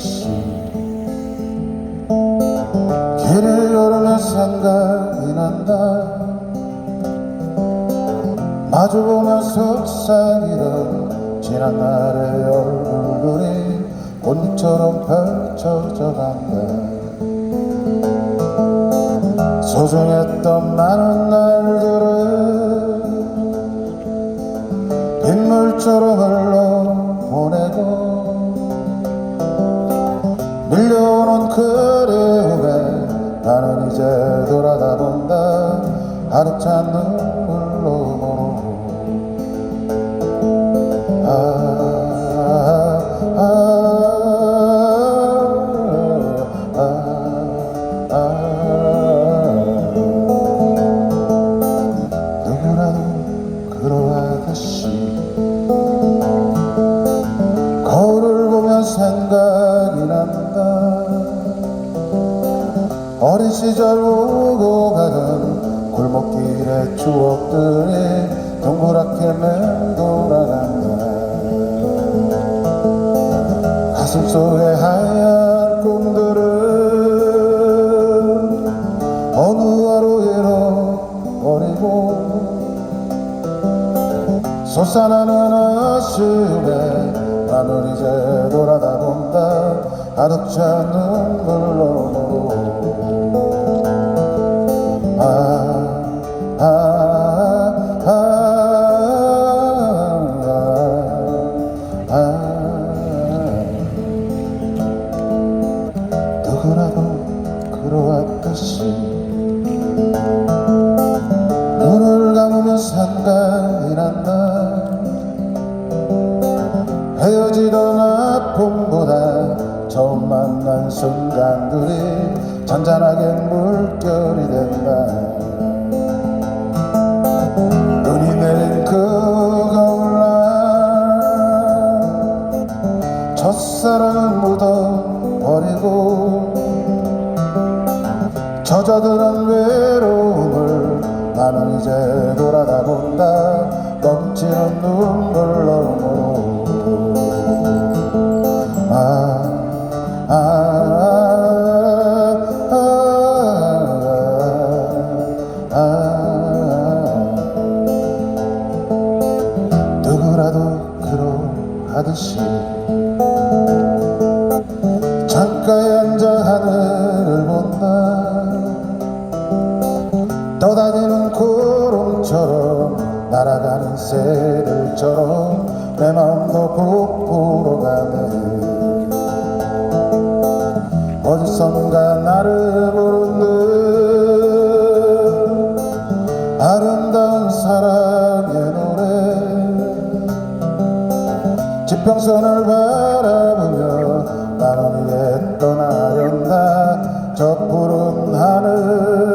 없이 길을 오르는 생각이 난다. 마주보면 속상이던 지난 날의 얼굴이 꽃처럼 펼쳐져 간다. 소중했던 많은 날들을 나는 이제 돌아다 본다 가득찬 눈물로 아, 아, 아, 아, 아. 시절 오고 가던 골목길의 추억들이 동그랗게 맴돌아간다 가슴 속의 하얀 꿈들은 어느 하루 잃어버리고 솟아나는 아쉬움에 나는 이제 돌아다 본다 가득 찬 눈물로 아, 아, 아, 아, 아. 누구라도 그러했듯이 눈을 감으면 생각이 난다. 헤어지던 아픔보다 처음 만난 순간들이 잔잔하게 물결이 된다 눈이 내린 그 거울날 첫사랑은 묻어버리고 젖어드는 외로움을 나는 이제 돌아다 본다. 넘치는 눈물로 하듯이 창가에 앉아 하늘을 본다. 떠다니는 구름처럼 날아가는 새들처럼 내 마음도 부풀어 가네. 어디선가 나를 부르는 아름 지평선을 바라보며 나는 이제 떠나련다 저 푸른 하늘